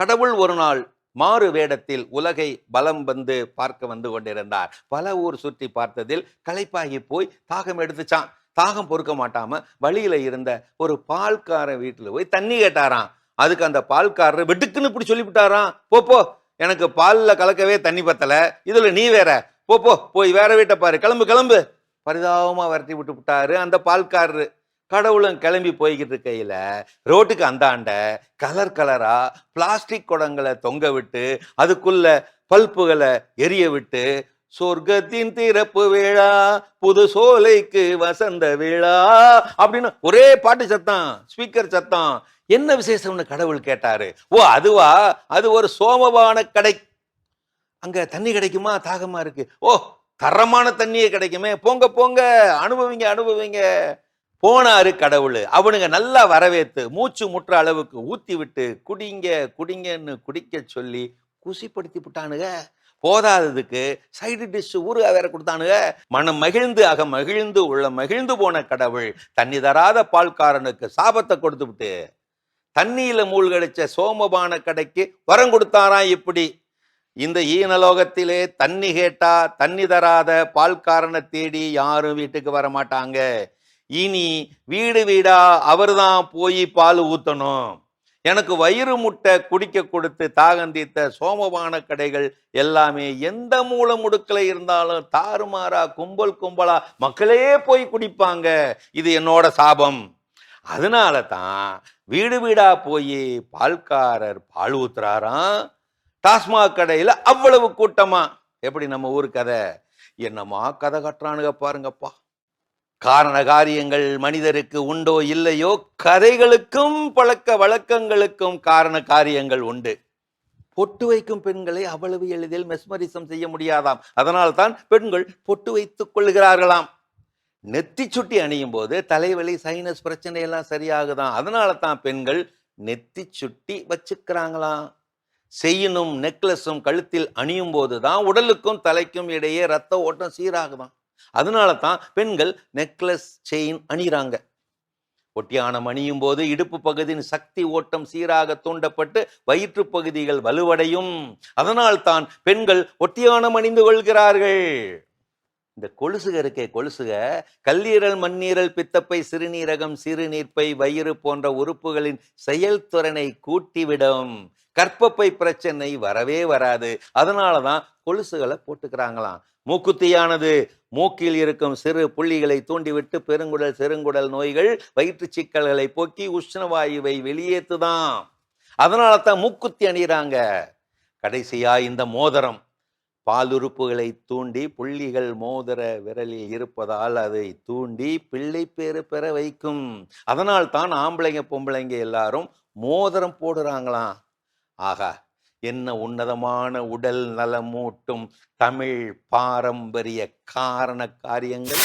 கடவுள் ஒரு நாள் மாறு வேடத்தில் உலகை பலம் வந்து பார்க்க வந்து கொண்டிருந்தார். பல ஊர் சுற்றி பார்த்ததில் களைப்பாகி போய் தாகம் எடுத்துச்சான் தாகம் பொறுக்க மாட்டாம வழியில இருந்த ஒரு பால்கார வீட்டில் போய் தண்ணி கேட்டாராம். அதுக்கு அந்த பால்காரர் வெட்டுக்குன்னு இப்படி சொல்லிவிட்டாராம். போப்போ எனக்கு பாலில் கலக்கவே தண்ணி பத்தல. இதுல நீ வேற. போப்போ போ போய் வேற வீட்டை பாரு. கிளம்பு கிளம்பு. பரிதாபமா விரட்டி விட்டு விட்டாரு அந்த பால்காரரு. கடவுளும் கிளம்பி போய்கிட்டு இருக்கையில் ரோட்டுக்கு அந்தாண்ட கலர் கலரா பிளாஸ்டிக் குடங்களை தொங்க விட்டு அதுக்குள்ள பல்புகளை எரிய விட்டு சொர்க்கத்தின் திறப்பு விழா புது சோலைக்கு வசந்த விழா அப்படின்னு ஒரே பாட்டு சத்தம் ஸ்பீக்கர் சத்தம். என்ன விசேஷம்னு கடவுள் கேட்டாரு? ஓ அதுவா? அது ஒரு சோமபான கடை. அங்க தண்ணி கிடைக்குமா? தாகமா இருக்கு. ஓ தரமான தண்ணியே கிடைக்குமே. போங்க போங்க. அனுபவிங்க அனுபவிங்க. போனாரு கடவுள். அவனுங்க நல்லா வரவேத்து மூச்சு முற்ற அளவுக்கு ஊத்தி விட்டு குடிங்க குடிங்கன்னு குடிக்க சொல்லி குசிப்படுத்தி விட்டானுங்க போதாததுக்கு சைடு டிஷ் ஊறுகாய் வேற கொடுத்தானுங்க. மனம் மகிழ்ந்து அக மகிழ்ந்து உள்ள மகிழ்ந்து போன கடவுள் தண்ணி தராத பால்காரனுக்கு சாபத்தை கொடுத்து விட்டு தண்ணியில மூழ்கடிச்ச சோமபான கடைக்கு வரம் கொடுத்தாராம் இப்படி? இந்த ஈனலோகத்திலே தண்ணி கேட்டா தண்ணி தராத பால்காரனை தேடி யாரும் வீட்டுக்கு வர மாட்டாங்க இனி வீடு வீடா அவர்தான் போய் பால் ஊத்தணும். எனக்கு வயிறு முட்டை குடிக்க கொடுத்து தாகந்தித்த சோமபான கடைகள் எல்லாமே எந்த மூல முடுக்கில் இருந்தாலும் தாறுமாறா கும்பல் கும்பலா மக்களே போய் குடிப்பாங்க. இது என்னோட சாபம். அதனால தான் வீடு வீடா போய் பால்காரர் பால் ஊத்துறாராம். டாஸ்மாக் கடையில் அவ்வளவு கூட்டமா. எப்படி நம்ம ஊர் கதை? என்னமா கதை கட்டுறானுங்க பாருங்கப்பா. காரண காரியங்கள் மனிதருக்கு உண்டோ இல்லையோ கதைகளுக்கும் பழக்க வழக்கங்களுக்கும் காரண காரியங்கள் உண்டு. பொட்டு வைக்கும் பெண்களை அவ்வளவு எளிதில் மெஸ்மரிசம் செய்ய முடியாதாம். அதனால் தான் பெண்கள் பொட்டு வைத்துக் கொள்கிறார்களாம். நெத்தி சுட்டி அணியும் போது தலைவலி சைனஸ் பிரச்சனை எல்லாம் சரியாகுதாம். அதனால தான் பெண்கள் நெத்தி சுட்டி வச்சுக்கிறாங்களாம். செய்யணும் நெக்லஸும் கழுத்தில் அணியும் போது தான் உடலுக்கும் தலைக்கும் இடையே ரத்த ஓட்டம் சீராகுதாம். அதனால தான் பெண்கள் நெக்லஸ் செயின் அணிகிறாங்க ஒட்டியானம் அணியும் போது இடுப்பு பகுதியின் சக்தி ஓட்டம் சீராக தூண்டப்பட்டு வயிற்று பகுதிகள் வலுவடையும். அதனால் தான் பெண்கள் ஒட்டியானம் அணிந்து கொள்கிறார்கள். இந்த கொலுசுக இருக்கே கொலுசுக. கல்லீரல் மண்ணீரல் பித்தப்பை சிறுநீரகம் சிறுநீர்ப்பை வயிறு போன்ற உறுப்புகளின் செயல்திறனை கூட்டிவிடும். கற்பப்பை பிரச்சனை வரவே வராது. அதனால தான் கொலுசுகளை போட்டுக்கிறாங்களாம். மூக்குத்தியானது மூக்கில் இருக்கும் சிறு புள்ளிகளை தூண்டிவிட்டு பெருங்குடல் செருங்குடல் நோய்கள் வயிற்று சிக்கல்களை போக்கி உஷ்ணவாயுவை வெளியேற்றுதான் அதனால தான் மூக்குத்தி அணிகிறாங்க கடைசியா இந்த மோதிரம். பாலுறுப்புகளை தூண்டி புள்ளிகள் மோதிர விரலில் இருப்பதால் அதை தூண்டி பிள்ளை பேறு பெற வைக்கும். அதனால் தான் ஆம்பளைங்க பொம்பளைங்க எல்லாரும் மோதிரம் போடுறாங்களாம். ஆகா என்ன உன்னதமான உடல் நலமூட்டும் தமிழ் பாரம்பரிய காரண காரியங்கள்?